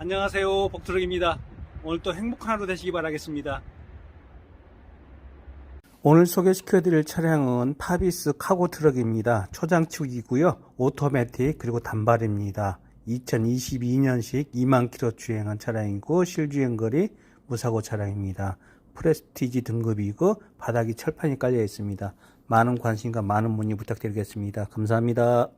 안녕하세요. 복트럭입니다. 오늘 또 행복한 하루 되시기 바라겠습니다. 오늘 소개시켜 드릴 차량은 파비스 카고 트럭입니다. 초장축이고요. 오토매틱 그리고 단발입니다. 2022년식 2만 킬로 주행한 차량이고 실주행거리 무사고 차량입니다. 프레스티지 등급이고 바닥이 철판이 깔려 있습니다. 많은 관심과 많은 문의 부탁드리겠습니다. 감사합니다.